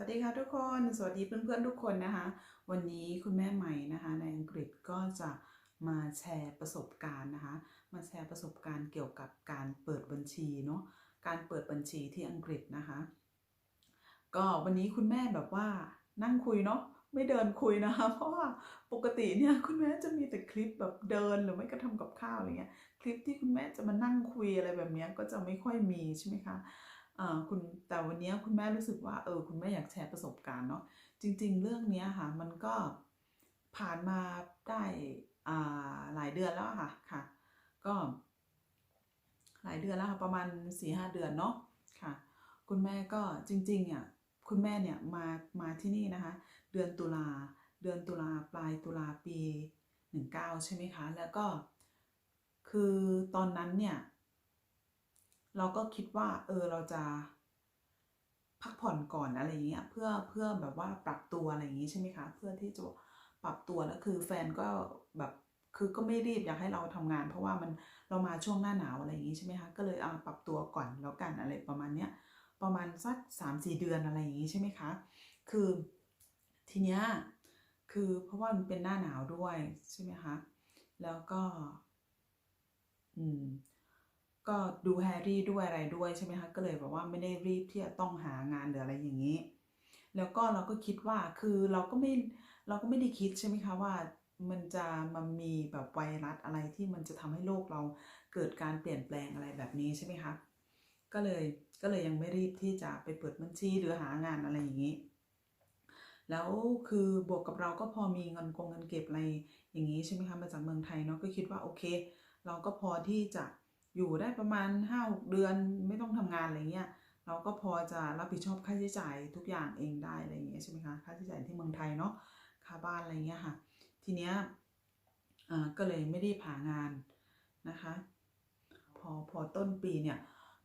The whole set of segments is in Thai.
วัสดีค่ะทุกคน สวัสดีเพื่อนๆทุกคนนะคะ วันนี้คุณแม่ใหม่นะคะในอังกฤษก็จะมาแชร์ประสบการณ์นะคะ มาแชร์ประสบการณ์เกี่ยวกับการเปิดบัญชีเนาะ การเปิดบัญชีที่อังกฤษนะคะ ก็วันนี้คุณแม่แบบว่านั่งคุยเนาะ ไม่เดินคุยนะคะ เพราะว่าปกติเนี่ยคุณแม่จะมีแต่คลิปแบบเดินหรือไม่ก็ทำกับข้าวอะไรเงี้ย คลิปที่คุณแม่จะมานั่งคุยอะไรแบบเนี้ยก็จะไม่ค่อยมีใช่ไหมคะ คุณแต่วันนี้คุณแม่รู้สึกว่าเออคุณแม่อยากแชร์ประสบการณ์เนาะจริง ๆ เรื่องนี้ค่ะมันก็ผ่านมาได้หลายเดือนแล้วค่ะค่ะ ก็ หลายเดือนแล้วค่ะประมาณสี่ห้าเดือนเนาะค่ะ คุณแม่ก็จริงๆอะคุณแม่เนี่ยมามาที่นี่นะคะ เดือนตุลาเดือนตุลาปลายตุลาปีหนึ่งเก้าใช่ไหมคะ แล้วก็คือตอนนั้นเนี่ย เราก็คิดว่า เออเราจะ พักผ่อนก่อนอะไรอย่างเงี้ยเพื่อเพื่อแบบว่าปรับตัวอะไรอย่างงี้ใช่ไหมคะ เพื่อที่จะปรับตัวแล้วคือแฟนก็แบบคือก็ไม่รีบอยากให้เราทำงาน เพราะว่ามันเรามาช่วงหน้าหนาวอะไรอย่างงี้ใช่ไหมคะก็เลยเอาปรับตัวก่อนแล้วกันอะไรประมาณเนี้ยประมาณสักสามสี่เดือนอะไรอย่างงี้ใช่ไหมคะ คือทีเนี้ยคือเพราะว่ามันเป็นหน้าหนาวด้วยใช่ไหมคะ แล้วก็ อืม ก็ดูแฮร์รี่ด้วยอะไรด้วยใช่ไหมคะก็เลยแบบว่าไม่ได้รีบที่จะต้องหางานหรืออะไรอย่างนี้ แล้วก็เราก็คิดว่าคือเราก็ไม่เราก็ไม่ได้คิดใช่ไหมคะว่ามันจะมันมีแบบไวรัสอะไรที่มันจะทำให้โลกเราเกิดการเปลี่ยนแปลงอะไรแบบนี้ใช่ไหมคะก็เลยก็เลยยังไม่รีบที่จะไปเปิดบัญชีหรือหางานอะไรอย่างนี้ แล้วคือบวกกับเราก็พอมีเงินกงเงินเก็บอะไรอย่างนี้ใช่ไหมคะมาจากเมืองไทยเนาะก็คิดว่าโอเค เราก็พอที่จะ อยู่ได้ประมาณ5-6เดือนไม่ต้องทำงานอะไรเงี้ยเราก็พอจะรับผิดชอบค่าใช้จ่ายทุกอย่างเองได้อะไรเงี้ยใช่ไหมคะค่าใช้จ่ายที่เมืองไทยเนาะค่าบ้านอะไรเงี้ยค่ะ ทีเนี้ยอ่าก็เลยไม่ได้ผ่างานนะคะ พอพอต้นปีเนี่ย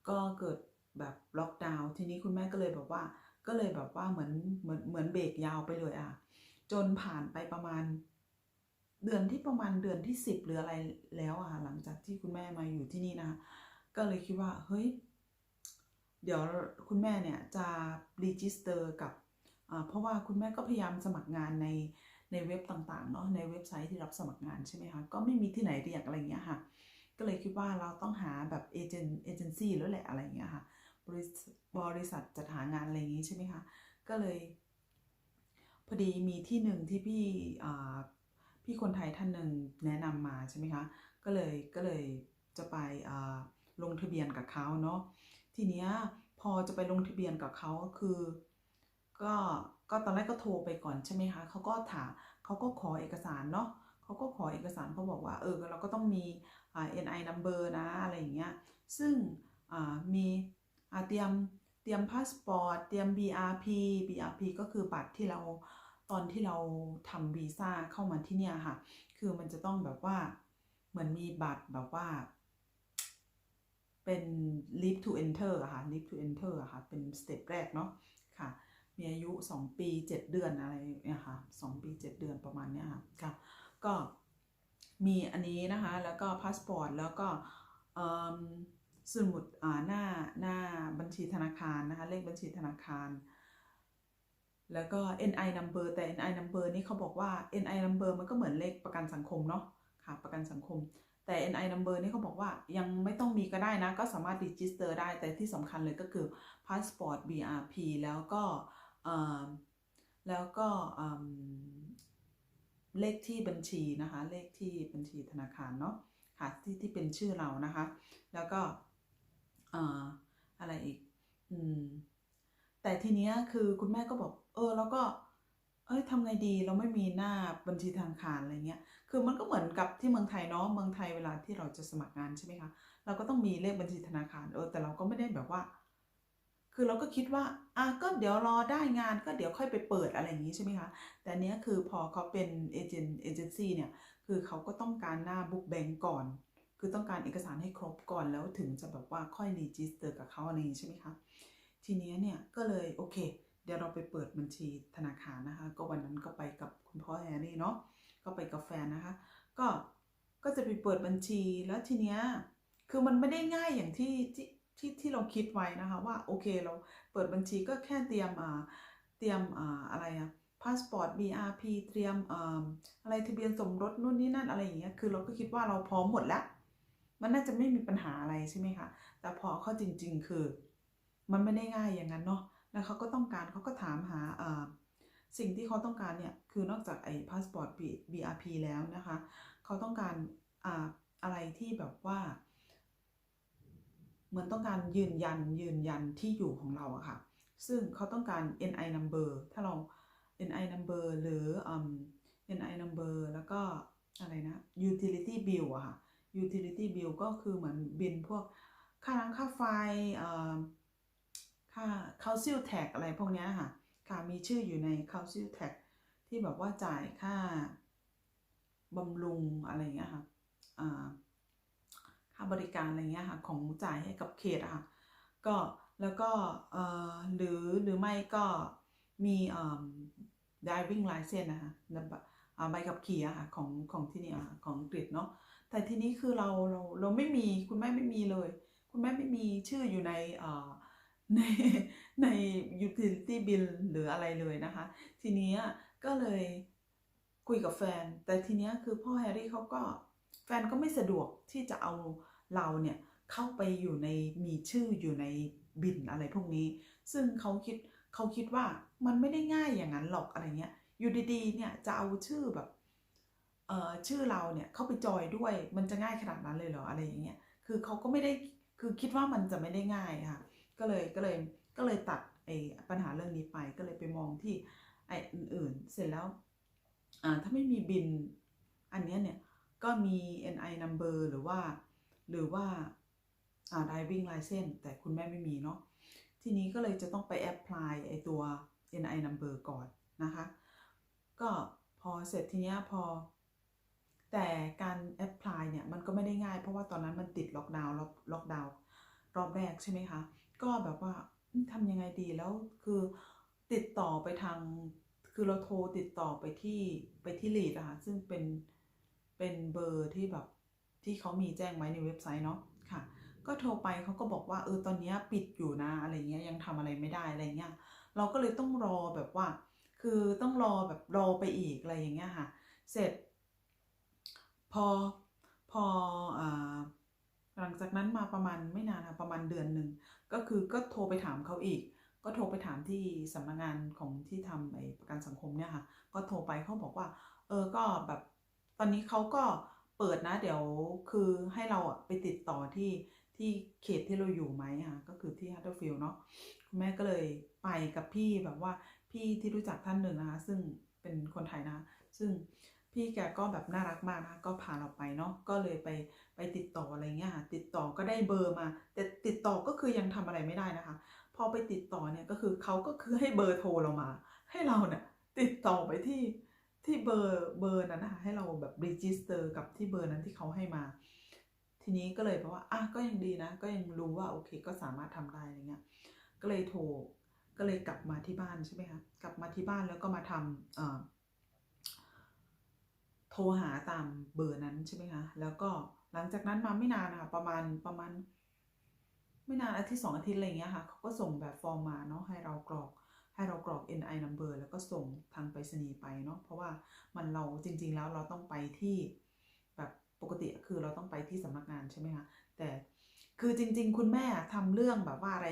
ก็เกิดแบบล็อกดาวน์ทีนี้คุณแม่ก็เลยแบบว่าก็เลยแบบว่าเหมือนเหมือนเหมือนเบรกยาวไปเลยอะจนผ่านไปประมาณ เดือนที่ประมาณเดือนที่สิบหรืออะไรแล้วอะค่ะหลังจากที่คุณแม่มาอยู่ที่นี่นะคะก็เลยคิดว่าเฮ้ยเดี๋ยวคุณแม่เนี่ยจะรีจิสเตอร์กับเพราะว่าคุณแม่ก็พยายามสมัครงานในในเว็บต่างๆเนาะในเว็บไซต์ที่รับสมัครงานใช่ไหมคะก็ไม่มีที่ไหนเรียกอะไรเงี้ยค่ะ ก็เลยคิดว่าเราต้องหาแบบเอเจนต์เอเจนซี่แล้วแหละอะไรเงี้ยค่ะบริษัทบริษัทจัดหางานอะไรอย่างงี้ใช่ไหมคะก็เลย พอดีมีที่หนึ่งที่พี่ พี่คนไทยท่านหนึ่งแนะนำมาใช่ไหมคะ ก็เลยก็เลยจะไปลงทะเบียนกับเขาเนาะ ทีเนี้ยพอจะไปลงทะเบียนกับเขาคือ ก็ก็ตอนแรกก็โทรไปก่อนใช่ไหมคะเขาก็ถามเขาก็ขอเอกสารเนาะเขาก็ขอเอกสารเขาบอกว่าเออเราก็ต้องมีอ่า NI number นะอะไรอย่างเงี้ย ซึ่งอ่ามีอ่าเตรียมเตรียมพาสปอร์ตเตรียม BRP BRP ก็คือบัตรที่เรา ตอนที่เราทำวีซ่าเข้ามาที่เนี่ยค่ะ คือมันจะต้องแบบว่าเหมือนมีบัตรแบบว่า เป็น leave to enter อะค่ะ leave to enter อะค่ะ เป็นสเต็ปแรกเนาะค่ะ มีอายุ 2 ปี 7 เดือนอะไรเนี่ยค่ะ2ปี 7 เดือนประมาณเนี้ยค่ะค่ะก็มีอันนี้นะคะ แล้วก็พาสปอร์ต แล้วก็สมุดหน้าหน้าบัญชีธนาคารนะคะ เลขบัญชีธนาคาร แล้วก็ NI number แต่ NI number นี่เขาบอกว่า NI number มันก็เหมือนเลขประกันสังคมเนาะค่ะประกันสังคม แต่ NI number นี่เขาบอกว่ายังไม่ต้องมีก็ได้นะ ก็สามารถ register ได้แต่ที่สำคัญเลยก็คือ passport BRP แล้วก็แล้วก็เลขที่บัญชีนะคะ เลขที่บัญชีธนาคารเนาะค่ะที่ที่เป็นชื่อเรานะคะ แล้วก็เอ่ออะไรอีก อืมแต่ทีเนี้ยคือคุณแม่ก็บอก เออแล้วก็ เอ้ยทำไงดีเราไม่มีหน้าบัญชีธนาคารอะไรเงี้ย คือมันก็เหมือนกับที่เมืองไทยเนาะเมืองไทยเวลาที่เราจะสมัครงานใช่ไหมคะเราก็ต้องมีเลขบัญชีธนาคารเออแต่เราก็ไม่ได้แบบว่า คือเราก็คิดว่าอะก็เดี๋ยวรอได้งานก็เดี๋ยวค่อยไปเปิดอะไรอย่างนี้ใช่ไหมคะแต่เนี้ยคือพอเขาเป็นเอเจนต์เอเจนซี่เนี่ยคือเขาก็ต้องการหน้าบุ๊กแบงก์ก่อน คือต้องการเอกสารให้ครบก่อนแล้วถึงจะแบบว่าค่อยรีจิสเตอร์กับเขาอะไรอย่างนี้ใช่ไหมคะทีเนี้ยเนี่ยก็เลยโอเค เดี๋ยวเราไปเปิดบัญชีธนาคารนะคะ ก็วันนั้นก็ไปกับคุณพ่อแฮร์รี่เนาะก็ไปกับแฟนนะคะ ก็ก็จะไปเปิดบัญชีแล้วทีเนี้ยคือมันไม่ได้ง่ายอย่างที่ที่ที่ที่เราคิดไว้นะคะว่าโอเคเราเปิดบัญชีก็แค่เตรียมอ่าเตรียมอ่าอะไรอะพาสปอร์ต BRP เตรียมอ่าอะไรทะเบียนสมรสนู่นนี่นั่นอะไรอย่างเงี้ยคือเราก็คิดว่าเราพร้อมหมดแล้วมันน่าจะไม่มีปัญหาอะไรใช่ไหมคะแต่พอเข้าจริง ๆ คือ มันไม่ได้ง่ายอย่างนั้นเนาะ แล้วเขาก็ต้องการเขาก็ถามหาสิ่งที่เขาต้องการเนี่ยคือนอกจากไอ้พาสปอร์ต BRP แล้วนะคะเขาต้องการออะไรที่แบบว่า เหมือนต้องการยืนยันยืนยันที่อยู่ของเราอะค่ะ ซึ่งเขาต้องการ NI number ถ้าเรา NI number หรืออืม NI number แล้วก็อะไรนะ utility bill อะค่ะ utility bill ก็คือเหมือนบินพวกค่าน้ำค่าไฟ ค่า council tax อะไรพวกนี้ค่ะ ค่ะมีชื่ออยู่ใน council tax ที่แบบว่าจ่ายค่าบำรุงอะไรอย่างเงี้ยค่ะค่าบริการอะไรเงี้ยค่ะ ของจ่ายให้กับเขตอะค่ะ ก็แล้วก็หรือหรือไม่ก็มี driving license นะคะใบขับขี่อะค่ะของของที่นี่อะค่ะของอังกฤษเนาะแต่ทีนี้คือเราเราเราไม่มีคุณแม่ไม่มีเลย คุณแม่ไม่มีชื่ออยู่ในอ ในใน utility bill หรืออะไรเลยนะคะ ทีนี้ก็เลยคุยกับแฟน แต่ทีเนี้ยคือพ่อแฮร์รี่เขาก็แฟนก็ไม่สะดวกที่จะเอาเราเนี่ยเข้าไปอยู่ในมีชื่ออยู่ในบินอะไรพวกนี้ ซึ่งเขาคิดเขาคิดว่ามันไม่ได้ง่ายอย่างนั้นหรอกอะไรเงี้ย อยู่ดีๆเนี่ยจะเอาชื่อแบบเอ่อชื่อเราเนี่ยเข้าไปจอยด้วยมันจะง่ายขนาดนั้นเลยเหรออะไรอย่างเงี้ย คือเขาก็ไม่ได้คือคิดว่ามันจะไม่ได้ง่ายค่ะ ก็เลยก็เลยก็เลยตัดไอ้ปัญหาเรื่องนี้ไปก็เลยไปมองที่ไอ้อื่น ๆ เสร็จแล้วอ่าถ้าไม่มีบินอันเนี้ยเนี่ยก็มี NI number หรือว่า หรือว่าอ่า driving license แต่คุณแม่ไม่มีเนาะทีนี้ก็เลยจะต้องไป apply ไอตัว NI number ก่อนนะคะ ก็พอเสร็จทีเนี้ยพอ แต่การ apply เนี่ยมันก็ไม่ได้ง่ายเพราะว่าตอนนั้นมันติดล็อกดาวน์ล็อกดาวน์รอบแรกใช่ไหมคะ ก็แบบว่าทำยังไงดีแล้วคือติดต่อไปทาง คือเราโทรติดต่อไปที่ไปที่ลีดอะค่ะซึ่งเป็นเป็นเบอร์ที่แบบที่เขามีแจ้งไว้ในเว็บไซต์เนาะค่ะ ก็โทรไปเขาก็บอกว่าเออตอนนี้ปิดอยู่นะอะไรเงี้ยยังทำอะไรไม่ได้อะไรเงี้ยเราก็เลยต้องรอแบบว่า คือต้องรอแบบรอไปอีกอะไรอย่างเงี้ยค่ะ เสร็จ พอพออหลังจากนั้นมาประมาณไม่นานค่ะประมาณเดือนหนึ่ง ก็คือก็โทรไปถามเขาอีก ก็โทรไปถามที่สำนักงานของที่ทำไอ้ประกันสังคมเนี่ยค่ะ ก็โทรไปเขาบอกว่า เออก็แบบตอนนี้เขาก็เปิดนะ เดี๋ยวคือให้เราอะไปติดต่อที่ที่เขตที่เราอยู่ไหมค่ะก็คือที่ฮัตเตอร์ฟิลด์เนาะคุณแม่ก็เลยไปกับพี่แบบว่าพี่ที่รู้จักท่านหนึ่งนะคะ ซึ่งเป็นคนไทยนะ ซึ่ง พี่แกก็แบบน่ารักมากนะคะก็พาเราไปเนาะก็เลยไปไปติดต่ออะไรเงี้ยค่ะติดต่อก็ได้เบอร์มา แต่ติดต่อก็คือยังทำอะไรไม่ได้นะคะ พอไปติดต่อเนี่ยก็คือเขาก็คือให้เบอร์โทรเรามา ให้เราเนี่ยติดต่อไปที่ที่เบอร์เบอร์นั้นนะคะให้เราแบบรีจิสเตอร์กับที่เบอร์นั้นที่เขาให้มา ทีนี้ก็เลยบอกว่าอะก็ยังดีนะ ก็ยังรู้ว่าโอเคก็สามารถทำได้อะไรเงี้ยก็เลยโทรก็เลยกลับมาที่บ้านใช่ไหมคะกลับมาที่บ้านแล้วก็มาทำเอ่อ โทรหาตามเบอร์นั้นใช่ไหมคะแล้วก็หลังจากนั้นมาไม่นานนะคะประมาณประมาณ ไม่นานอาทิตย์สองอาทิตย์อะไรเงี้ยค่ะเขาก็ส่งแบบฟอร์มมาเนาะให้เรากรอกให้เรากรอก NI number แล้วก็ส่งทางไปรษณีย์ไปเนาะเพราะว่ามันเราจริง ๆ แล้วเราต้องไปที่แบบปกติคือเราต้องไปที่สำนักงานใช่ไหมคะแต่คือจริง ๆ คุณแม่ทำเรื่องแบบว่าอะไร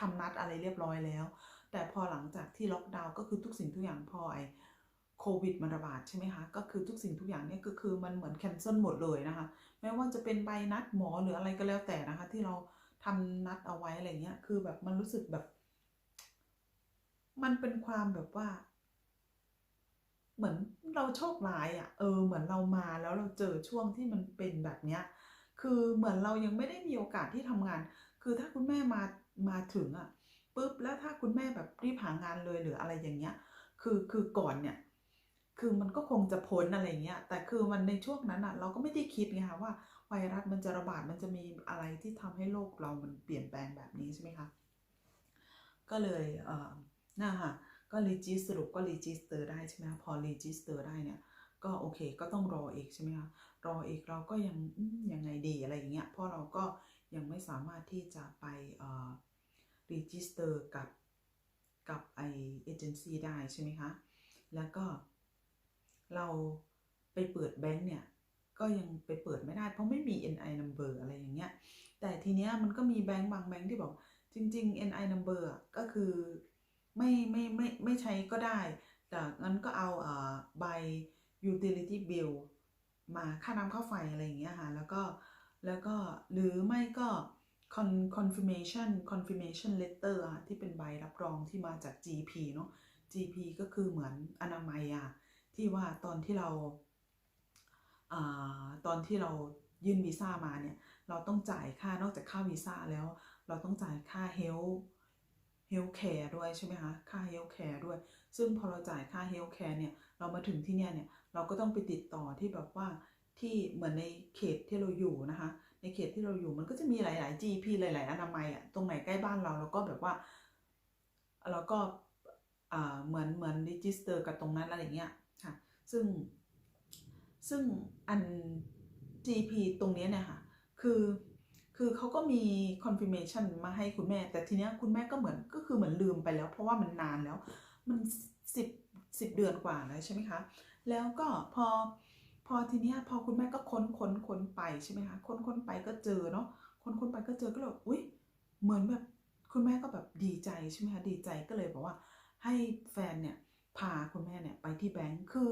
ทำนัดอะไรเรียบร้อยแล้ว แต่พอหลังจากที่ล็อกดาวน์ก็คือทุกสิ่งทุกอย่างพอไอ โควิดมันระบาดใช่ไหมคะ ก็คือทุกสิ่งทุกอย่างเนี่ยก็คือมันเหมือนแคนเซิลหมดเลยนะคะ ไม่ว่าจะเป็นใบนัดหมอหรืออะไรก็แล้วแต่นะคะ ที่เราทำนัดเอาไว้อะไรเงี้ย คือแบบมันรู้สึกแบบ มันเป็นความแบบว่า เหมือนเราโชคร้ายอะ่ะ เออ เหมือนเรามาแล้วเราเจอช่วงที่มันเป็นแบบเนี้ย คือเหมือนเรายังไม่ได้มีโอกาสที่ทำงาน คือถ้าคุณแม่มามาถึงอะ่ะปุ๊บแล้วถ้าคุณแม่แบบรีบหางานเลยหรืออะไรอย่างเงี้ย คือคือก่อนเนี่ย คือมันก็คงจะพ้นอะไรเงี้ย แต่คือมันในช่วงนั้นอะ่ะ เราก็ไม่ได้คิดไงคะว่าไวรัสมันจะระบาดมันจะมีอะไรที่ทำให้โลกเรามันเปลี่ยนแปลงแบบนี้ใช่ไหมคะ ก็เลยเอ่อน่าค่ะก็รีจิสรุปก็รีจิสเตอร์ได้ใช่ไหมคะพอรีจิสเตอร์ได้เนี่ย ก็โอเค ก็ต้องรออีกใช่ไหมคะรออีกเราก็ยังยังไงดีอะไรอย่างเงี้ยเพราะเราก็ยังไม่สามารถที่จะไปเอ่อรีจิสเตอร์กับกับไอเอเจนซี่ได้ใช่ไหมคะแล้วก็ เราไปเปิดแบงค์เนี่ยก็ยังไปเปิดไม่ได้ เพราะไม่มี NI number อะไรอย่างเงี้ย แต่ทีเนี้ยมันก็มีแบงค์บางแบงค์ที่บอกจริง ๆ NI number ก็คือไม่ไม่ไม่ไม่ใช้ก็ได้ แต่งั้นก็เอาเอ่อใบ utility bill มาค่าน้ำค่าไฟอะไรอย่างเงี้ยค่ะ แล้วก็แล้วก็หรือไม่ก็ con- confirmation confirmation letter ที่เป็นใบรับรองที่มาจาก GP เนาะ GP ก็คือเหมือนอนามัยอะ ที่ว่าตอนที่เราอตอนที่เรายื่นวีซ่ามาเนี่ย เราต้องจ่ายค่านอกจากค่าวีซ่าแล้ว เราต้องจ่ายค่า health health care ด้วยใช่ไหมคะ ค่า health care ด้วย ซึ่งพอเราจ่ายค่า health care เนี่ย เรามาถึงที่เนี่ยเนี่ย เราก็ต้องไปติดต่อที่แบบว่าที่เหมือนในเขตที่เราอยู่นะคะ ในเขตที่เราอยู่มันก็จะมีหลาย ๆ GP หลาย ๆ อนามัยอะตรงไหนใกล้บ้านเราเราก็แบบว่าเราก็เหมือนเหมือนรีจิสเตอร์กับตรงนั้นอะไรอย่างเงี้ย ซึ่งซึ่งอัน GP ตรงนี้เนี่ยค่ะ คือ คือเขาก็มี confirmation มาให้คุณแม่ แต่ทีเนี้ยคุณแม่ก็เหมือน ก็คือเหมือนลืมไปแล้ว เพราะว่ามันนานแล้ว มันสิบสิบเดือนกว่าแล้วใช่ไหมคะ แล้วก็พอ พอทีเนี้ยพอคุณแม่ก็ค้นค้นค้นไปใช่ไหมคะ ค้นค้นไปก็เจอเนาะ ค้นค้นไปก็เจอ ก็เลยอุ๊ยเหมือนแบบ คุณแม่ก็แบบดีใจใช่ไหมคะ ดีใจ ก็เลยบอกว่าให้แฟนเนี่ย พาคุณแม่เนี่ยไปที่แบงค์คือ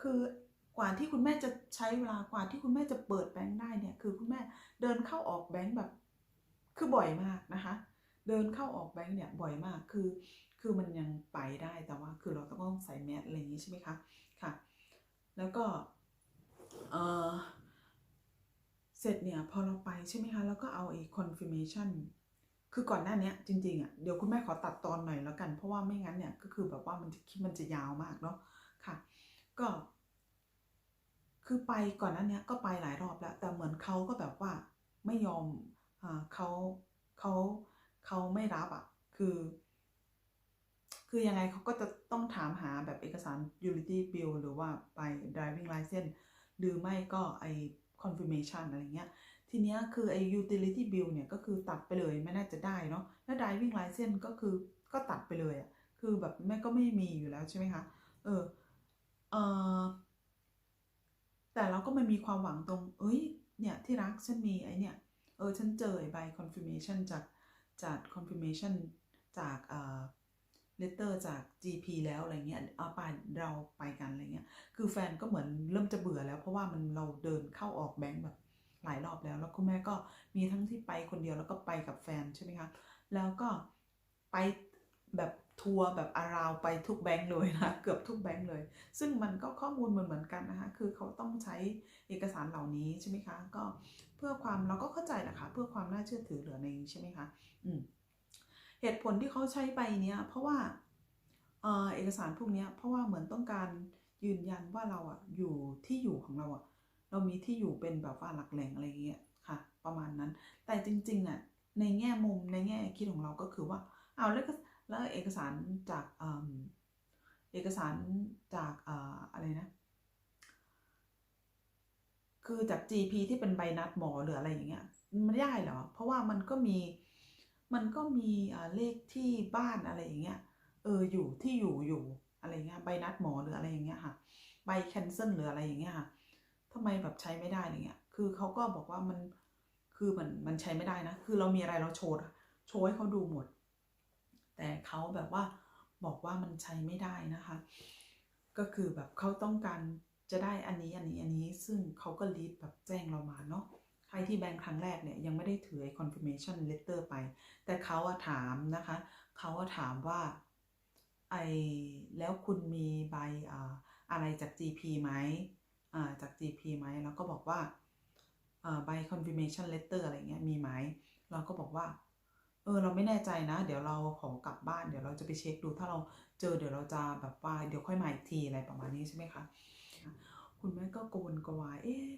คือกว่าที่คุณแม่จะใช้เวลากว่าที่คุณแม่จะเปิดแบงค์ได้เนี่ยคือคุณแม่เดินเข้าออกแบงค์แบบคือบ่อยมากนะคะ เดินเข้าออกแบงค์เนี่ยบ่อยมากคือ คือมันยังไปได้แต่ว่า คือเราต้องใส่แมสอะไรอย่างนี้ใช่ไหมคะค่ะ แล้วก็เออเสร็จเนี่ยพอเราไปใช่ไหมคะแล้วก็เอาไอ้ confirmation คือก่อนหน้านี้จริงๆอะเดี๋ยวคุณแม่ขอตัดตอนหน่อยแล้วกัน เพราะว่าไม่งั้นเนี่ยก็คือแบบว่ามันจะคลิปมันจะยาวมากเนาะค่ะ ก็ คือไปก่อนหน้านี้ก็ไปหลายรอบแล้ว แต่เหมือนเขาก็แบบว่าไม่ยอมอ่าเขาเขาเขาไม่รับอะ คือ คือยังไงเขาก็จะต้องถามหาแบบเอกสาร utility bill หรือว่าไป driving license หรือไม่ก็ไอ confirmation อะไรเงี้ย ทีเนี้ยคือไอ utility bill เนี่ยก็คือตัดไปเลยไม่น่าจะได้เนาะแล้ว driving license ก็คือก็ตัดไปเลยอะ่ะคือแบบแม่ก็ไม่มีอยู่แล้วใช่ไหมคะเออเออแต่เราก็ไม่มีความหวังตรง เอ้ย เนี่ย ที่รักฉันมีไอเนี่ย เออ ฉันเจอไอใบ confirmation จากจาก confirmation จากเอ่อ letter จาก GP แล้วอะไรเงี้ยเอาไปเราไปกันอะไรเงี้ย คือแฟนก็เหมือนเริ่มจะเบื่อแล้ว เพราะว่ามันเราเดินเข้าออกแบงค์แบบ หลายรอบแล้ว แล้วคุณแม่ก็มีทั้งที่ไปคนเดียวแล้วก็ไปกับแฟนใช่ไหมคะแล้วก็ไปแบบทัวร์แบบอาราวไปทุกแบงค์เลยนะเกือบทุกแบงค์เลย ซึ่งมันก็ข้อมูลเหมือนเหมือนกันนะคะคือเขาต้องใช้เอกสารเหล่านี้ใช่ไหมคะก็เพื่อความเราก็เข้าใจแหละค่ะเพื่อความน่าเชื่อถือเหลือในใช่ไหมคะอืมเหตุผลที่เขาใช้ใบเนี้ยเพราะว่าเออเอกสารพวกเนี้ยเพราะว่าเหมือนต้องการยืนยันว่าเราอะอยู่ที่อยู่ของเราอะ เรามีที่อยู่เป็นแบบว่าหลักแหล่งอะไรเงี้ยค่ะ ประมาณนั้น แต่จริงๆอะในแง่มุมในแง่คิดของเราก็คือว่าเอาแล้วก็แล้วเอกสารจากเอเอกสารจากออะไรนะ คือจาก GP ที่เป็นใบนัดหมอหรืออะไรอย่างเงี้ยมันได้เหรอ เพราะว่ามันก็มีมันก็มีเลขที่บ้านอะไรอย่างเงี้ยเอออยู่ที่อยู่อยู่อะไรเงี้ยใบนัดหมอหรืออะไรอย่างเงี้ยค่ะใบแคนเซิลหรืออะไรอย่างเงี้ยค่ะ ทำไมแบบใช้ไม่ได้อะไรเงี้ย คือเขาก็บอกว่ามันคือมันมันใช้ไม่ได้นะ คือเรามีอะไรเราโชว์โชว์ให้เขาดูหมด แต่เขาแบบว่าบอกว่ามันใช้ไม่ได้นะคะ ก็คือแบบเขาต้องการจะได้อันนี้อันนี้อันนี้ซึ่งเขาก็รีดแบบแจ้งเรามาเนาะใครที่แบงค์ครั้งแรกเนี่ยยังไม่ได้ถือไอ้ confirmation letter ไป แต่เขาอะถามนะคะ เขาอะถามว่าไอแล้วคุณมีใบอะไรจาก GP ไหม จาก GP ไหมแล้วก็บอกว่าใบ confirmation letter อะไรเงี้ยมีไหมเราก็บอกว่าเออเราไม่แน่ใจนะ เดี๋ยวเราขอกลับบ้านเดี๋ยวเราจะไปเช็คดูถ้าเราเจอเดี๋ยวเราจะแบบว่าเดี๋ยวค่อยมาอีกทีอะไรประมาณนี้ใช่ไหมคะคุณแม่ก็โกนกวายเอ๊ะ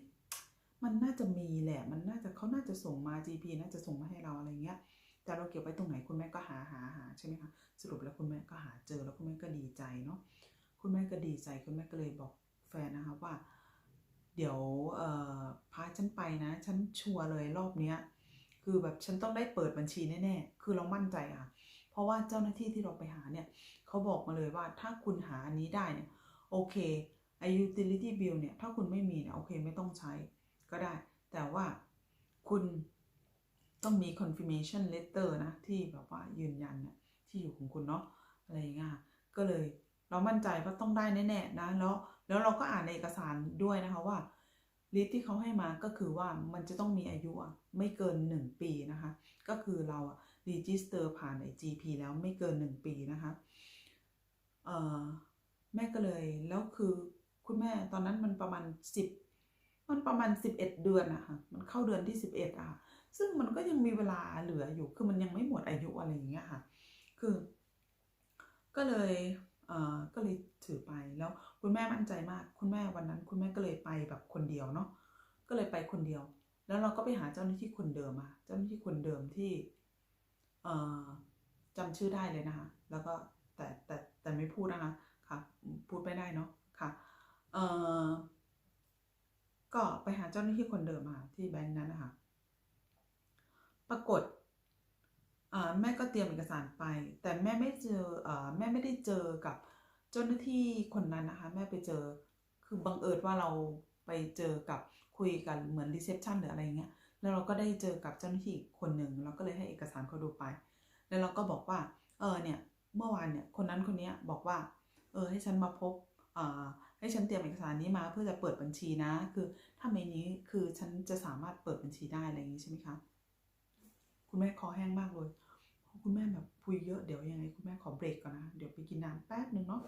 มันน่าจะมีแหละ มันน่าจะเขาน่าจะส่งมา GP น่าจะส่งมาให้เราอะไรเงี้ย แต่เราเก็บไว้ตรงไหนคุณแม่ก็หาหาหาใช่ไหมคะสรุปแล้วคุณแม่ก็หาเจอแล้วคุณแม่ก็ดีใจเนาะคุณแม่ก็ดีใจคุณแม่ก็เลยบอกแฟนนะคะว่า เดี๋ยวพาฉันไปนะ ฉันชัวร์เลยรอบเนี้ย คือแบบฉันต้องได้เปิดบัญชีแน่ๆ คือเรามั่นใจอะเพราะว่าเจ้าหน้าที่ที่เราไปหาเนี่ยเขาบอกมาเลยว่าถ้าคุณหาอันนี้ได้เนี่ยโอเคไอ utility bill เนี่ยถ้าคุณไม่มีเนี่ยโอเคไม่ต้องใช้ก็ได้ แต่ว่าคุณต้องมี confirmation letter นะ ที่แบบว่ายืนยันเนี่ยที่อยู่ของคุณเนาะอะไรอย่างเงี้ยก็เลย เรามั่นใจว่าต้องได้แน่ๆนะแล้วแล้วเราก็อ่านในเอกสารด้วยนะคะว่าลิสที่เขาให้มาก็คือว่ามันจะต้องมีอายุไม่เกิน 1 ปีนะคะ ก็คือเราอะรีจิสเตอร์ผ่านไอ GP แล้วไม่เกิน 1 ปีนะคะเออแม่ก็เลยแล้วคือคุณแม่ตอนนั้นมันประมาณ 10 มันประมาณ 11 เดือนอะค่ะมันเข้าเดือนที่ 11อะค่ะซึ่งมันก็ยังมีเวลาเหลืออยู่คือมันยังไม่หมดอายุอะไรอย่างเงี้ยค่ะ คือ ก็เลย ก็เลยถือไปแล้วคุณแม่มั่นใจมาก คุณแม่วันนั้น คุณแม่ก็เลยไปแบบคนเดียวเนาะก็เลยไปคนเดียว แล้วเราก็ไปหาเจ้าหน้าที่คนเดิมอะเจ้าหน้าที่คนเดิมที่เอ่อจำชื่อได้เลยนะคะ แล้วก็แต่แต่แต่ไม่พูดนะคะค่ะ พูดไม่ได้เนาะค่ะเออก็ไปหาเจ้าหน้าที่คนเดิมค่ะที่แบงค์นั้นนะคะปรากฏ แม่ก็เตรียมเอกสารไป แต่แม่ไม่เจออแม่ไม่ได้เจอกับเจ้าหน้าที่คนนั้นนะคะ แม่ไปเจอคือบังเอิญว่าเราไปเจอกับคุยกันเหมือนรีเซพชันหรืออะไรเงี้ยแล้วเราก็ได้เจอกับเจ้าหน้าที่คนหนึ่งเราก็เลยให้เอกสารเขาดูไป แล้วเราก็บอกว่าเออเนี่ยเมื่อวานเนี่ยคนนั้นคนนี้บอกว่าเออให้ฉันมาพบอ่าให้ฉันเตรียมเอกสารนี้มาเพื่อจะเปิดบัญชีนะ คือถ้าไม่นี้คือฉันจะสามารถเปิดบัญชีได้อะไรอย่างนี้ใช่ไหมคะ คุณแม่คอแห้งมากเลยเพราะคุณแม่แบบคุยเยอะเดี๋ยวยังไงคุณแม่ขอเบรกก่อนนะ เดี๋ยวไปกินน้ำแป๊บหนึ่งเนาะ